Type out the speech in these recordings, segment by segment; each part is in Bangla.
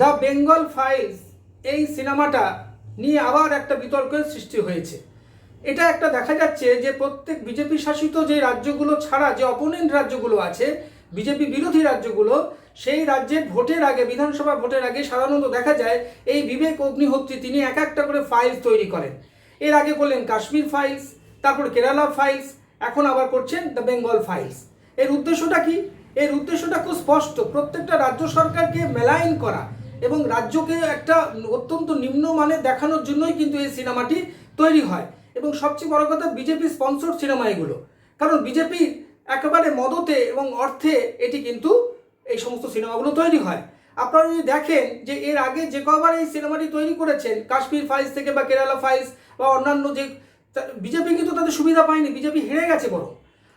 দ্য বেঙ্গল ফাইলস এই সিনেমাটা নিয়ে আবার একটা বিতর্কের সৃষ্টি হয়েছে। এটা একটা দেখা যাচ্ছে যে প্রত্যেক বিজেপি শাসিত যে রাজ্যগুলো ছাড়া যে অপোনেন্ট রাজ্যগুলো আছে, বিজেপি বিরোধী রাজ্যগুলো, সেই রাজ্যের ভোটের আগে, বিধানসভা ভোটের আগে সাধারণত দেখা যায় এই বিবেক অগ্নিহোত্রী তিনি এক একটা করে ফাইলস তৈরি করেন। এর আগে করলেন কাশ্মীর ফাইলস, তারপর কেরালা ফাইলস, এখন আবার করছেন দ্য বেঙ্গল ফাইলস। এর উদ্দেশ্যটা কি? এর উদ্দেশ্যটা খুব স্পষ্ট। প্রত্যেকটা রাজ্য সরকারকে মেলাইন করা এবং রাজ্যকে একটা অত্যন্ত নিম্নমানের দেখানোর জন্যই কিন্তু এই সিনেমাটি তৈরি হয়। এবং সবচেয়ে বড় কথা, বিজেপি স্পন্সর সিনেমা এগুলো। কারণ বিজেপি একেবারে মদতে এবং অর্থে এটি কিন্তু এই সমস্ত সিনেমাগুলো তৈরি হয়। আপনারা যদি দেখেন যে এর আগে যে কবার এই সিনেমাটি তৈরি করেছেন, কাশ্মীর ফাইলস থেকে বা কেরালা ফাইলস বা অন্যান্য যে বিজেপি কিন্তু তাদের সুবিধা পায়নি, বিজেপি হেরে গেছে বড়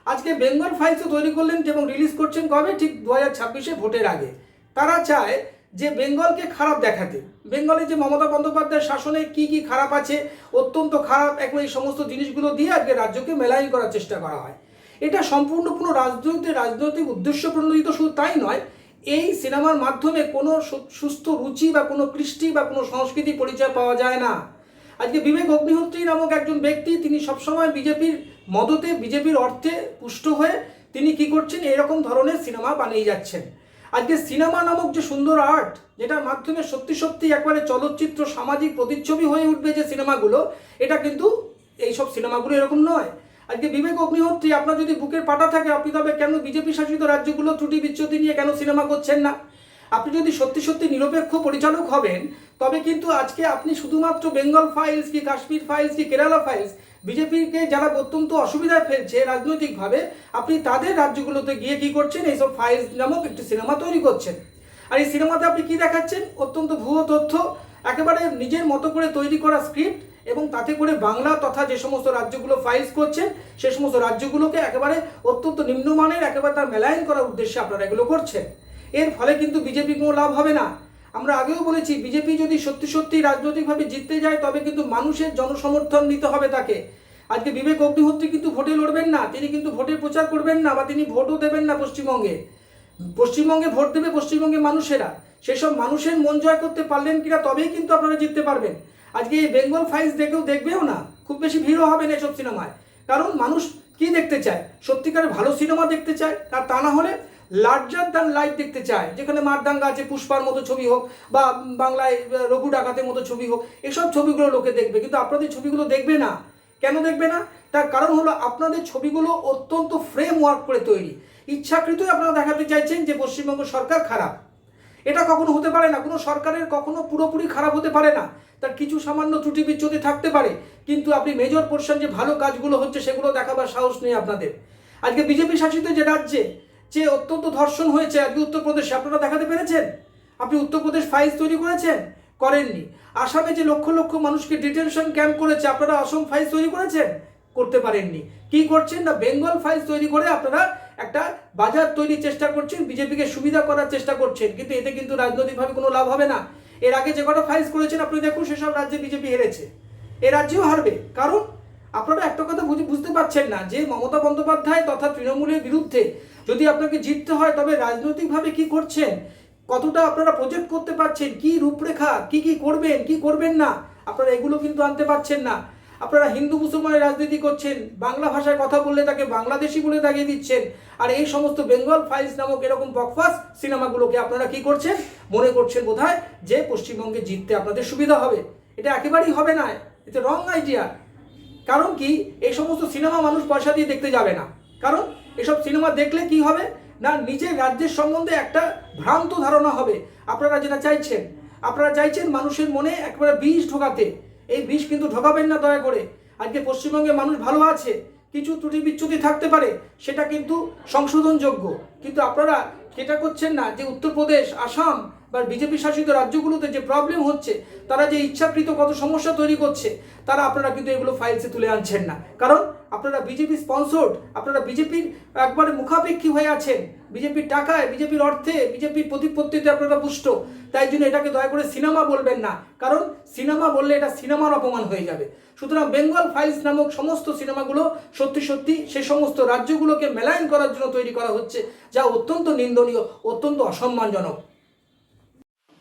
আজকে বেঙ্গল ফাইলসও তৈরি করলেন এবং রিলিজ করছেন কবে? ঠিক দু হাজার ছাব্বিশে ভোটের আগে। তারা চায় যে বেঙ্গলকে খারাপ দেখাতে। বেঙ্গলে যে মমতা বন্দ্যোপাধ্যায়ের শাসনে কি কি খারাপ আছে, অত্যন্ত খারাপ এখন এই সমস্ত জিনিসগুলো দিয়ে আজকে রাজ্যকে মেলাইন করার চেষ্টা করা হয়। এটা সম্পূর্ণ কোনো রাজনৈতিক রাজনৈতিক উদ্দেশ্য প্রণোদিত শুধু তাই নয়, এই সিনেমার মাধ্যমে কোনো সুস্থ রুচি বা কোনো কৃষ্টি বা কোনো সংস্কৃতি পরিচয় পাওয়া যায় না। আজকে বিবেক অগ্নিহোত্রী নামক একজন ব্যক্তি, তিনি সবসময় বিজেপির মদতে, বিজেপির অর্থে পুষ্ট হয়ে তিনি কি করছেন, এরকম ধরনের সিনেমা বানিয়ে যাচ্ছেন। আজকে সিনেমা নামক যে সুন্দর আর্ট, যেটার মাধ্যমে সত্যি সত্যি একবারে চলচ্চিত্র সামাজিক প্রতিচ্ছবি হয়ে উঠবে যে সিনেমাগুলো, এটা কিন্তু এইসব সিনেমাগুলো এরকম নয়। আজকে বিবেক অগ্নিহোত্রী, আপনার যদি বুকের পাটা থাকে, আপনি তবে কেন বিজেপি শাসিত রাজ্যগুলো ত্রুটি বিচ্যুতি নিয়ে কেন সিনেমা করছেন না? আপনি যদি সত্যি সত্যি নিরপেক্ষ পরিচালক হবেন, তবে কিন্তু আজকে আপনি শুধুমাত্র বেঙ্গল ফাইলস কি কাশ্মীর ফাইলস কি কেরালা ফাইলস বিজেপিকে যারা অত্যন্ত অসুবিধায় ফেলছে রাজনৈতিকভাবে, আপনি তাদের রাজ্যগুলোতে গিয়ে কি করছেন? এইসব ফাইলস নামক একটি সিনেমা তৈরি করছেন। আর এই সিনেমাতে আপনি কি দেখাচ্ছেন? অত্যন্ত ভুয়ো তথ্য, একেবারে নিজের মতো করে তৈরি করা স্ক্রিপ্ট এবং তাতে করে বাংলা তথা যে সমস্ত রাজ্যগুলো ফাইলস করছেন, সে সমস্ত রাজ্যগুলোকে একেবারে অত্যন্ত নিম্নমানের, একেবারে তার মেলায়ন করার উদ্দেশ্যে আপনারা এগুলো করছেন। এর ফলে কিন্তু বিজেপি কোনো লাভ হবে না। আমরা আগেও বলেছি, বিজেপি যদি সত্যি সত্যি রাজনৈতিকভাবে জিততে যায়, তবে কিন্তু মানুষের জনসমর্থন নিতে হবে তাকে। আজকে বিবেক অগ্নিহোত্রী কিন্তু ভোটে লড়বেন না, তিনি কিন্তু ভোটের প্রচার করবেন না বা তিনি ভোটও দেবেন না পশ্চিমবঙ্গে। পশ্চিমবঙ্গে ভোট দেবে পশ্চিমবঙ্গের মানুষেরা। সেসব মানুষের মন জয় করতে পারলেন কিনা তবেই কিন্তু আপনারা জিততে পারবেন। আজকে এই বেঙ্গল ফাইলস দেখেও দেখবেও না, খুব বেশি ভিড়ও হবে না এসব সিনেমায়। কারণ মানুষ কি দেখতে চায়? সত্যিকারের ভালো সিনেমা দেখতে চায়? আর তা না হলে লার্জার দ্যান লাইফ দেখতে চায়। যেখানে মারদাঙ্গা আছে, পুষ্পার মতো ছবি হোক, বা বাংলায় রঘু ডাকাতের মতো ছবি হোক, এসব ছবিগুলো লোকে দেখবে। কিন্তু আপনাদের ছবিগুলো দেখবে না। কেন দেখবে না? তার কারণ হলো আপনাদের ছবিগুলো অত্যন্ত ফ্রেম ওয়ার্ক করে তৈরি। ইচ্ছাকৃতই আপনারা দেখাতে চাইছেন যে পশ্চিমবঙ্গ সরকার খারাপ। এটা কখনো হতে পারে না। কোনো সরকারের কখনো পুরোপুরি খারাপ হতে পারে না। তার কিছু সামান্য ত্রুটি বিচ্যুতি থাকতে পারে। কিন্তু আপনি মেজর পোর্শন যে ভালো কাজগুলো হচ্ছে, সেগুলো দেখাবার সাহস নেই আপনাদের। আজকে বিজেপি শাসিত যে রাজ্যে যে অত্যন্ত ধর্ষণ হয়েছে আজকে উত্তরপ্রদেশে, আপনারা দেখাতে পেরেছেন? আপনি উত্তরপ্রদেশ ফাইলস তৈরি করেছেন? করেননি। আসামে যে লক্ষ লক্ষ মানুষকে ডিটেনশন ক্যাম্প করেছে, আপনারা অসম ফাইলস তৈরি করেছেন? করতে পারেননি। কি করছেন না? বেঙ্গল ফাইলস তৈরি করে আপনারা একটা বাজার তৈরির চেষ্টা করছেন, বিজেপিকে সুবিধা করার চেষ্টা করছেন, কিন্তু এতে কিন্তু রাজনৈতিকভাবে কোনো লাভ হবে না। এর আগে যে কটা ফাইলস করেছেন, আপনি দেখুন, সেসব রাজ্যে বিজেপি হেরেছে। এ রাজ্যেও হারবে। কারণ আপনারা একটা কথা বুঝে বুঝতে পারছেন না যে মমতা বন্দ্যোপাধ্যায় তথা তৃণমূলের বিরুদ্ধে যদি আপনাকে জিততে হয়, তবে রাজনৈতিকভাবে কি করছেন? কতটা আপনারা প্রজেক্ট করতে পারছেন? কি রূপরেখা? কি কি করবেন? কি করবেন না? আপনারা এগুলো কিন্তু আনতে পারছেন না। আপনারা হিন্দু মুসলমানের রাজনীতি করছেন, বাংলা ভাষায় কথা বললে তাকে বাংলাদেশি বলে দাগিয়ে দিচ্ছেন, আর এই সমস্ত বেঙ্গল ফাইলস নামক এরকম বকফাস সিনেমাগুলোকে আপনারা কি করছেন? মনে করছেন বোধহয় যে পশ্চিমবঙ্গে জিততে আপনাদের সুবিধা হবে। এটা একেবারেই হবে না এটা রং আইডিয়া কারণ কি? এই সমস্ত সিনেমা মানুষ পয়সা দিয়ে দেখতে যাবে না। কারণ এসব সিনেমা দেখলে কি হবে? না, নিজের রাজ্যের সম্বন্ধে একটা ভ্রান্ত ধারণা হবে। আপনারা যেটা চাইছেন, আপনারা চাইছেন মানুষের মনে একবারে বিষ ঢোকাতে। এই বিষ কিন্তু ঢোকাবেন না দয়া করে। আজকে পশ্চিমবঙ্গে মানুষ ভালো আছে, কিছু ত্রুটি বিচ্যুতি থাকতে পারে, সেটা কিন্তু সংশোধনযোগ্য। কিন্তু আপনারা সেটা করছেন না যে উত্তরপ্রদেশ, আসাম বা বিজেপি শাসিত রাজ্যগুলোতে যে প্রবলেম হচ্ছে, তারা যে ইচ্ছাকৃত কত সমস্যা তৈরি করছে, তারা আপনারা কিন্তু এগুলো ফাইলসে তুলে আনছেন না। কারণ আপনারা বিজেপি স্পন্সর্ড আপনারা বিজেপির একবারে মুখাপেক্ষী হয়ে আছেন। বিজেপির টাকায়, বিজেপির অর্থে, বিজেপির প্রতিপত্তিতে আপনারা পুষ্ট। তাই জন্য এটাকে দয়া করে সিনেমা বলবেন না। কারণ সিনেমা বললে এটা সিনেমার অপমান হয়ে যাবে। সুতরাং বেঙ্গল ফাইলস নামক সমস্ত সিনেমাগুলো সত্যি সত্যি সে সমস্ত রাজ্যগুলোকে মেলায়ন করার জন্য তৈরি করা হচ্ছে, যা অত্যন্ত নিন্দনীয়, অত্যন্ত অসম্মানজনক।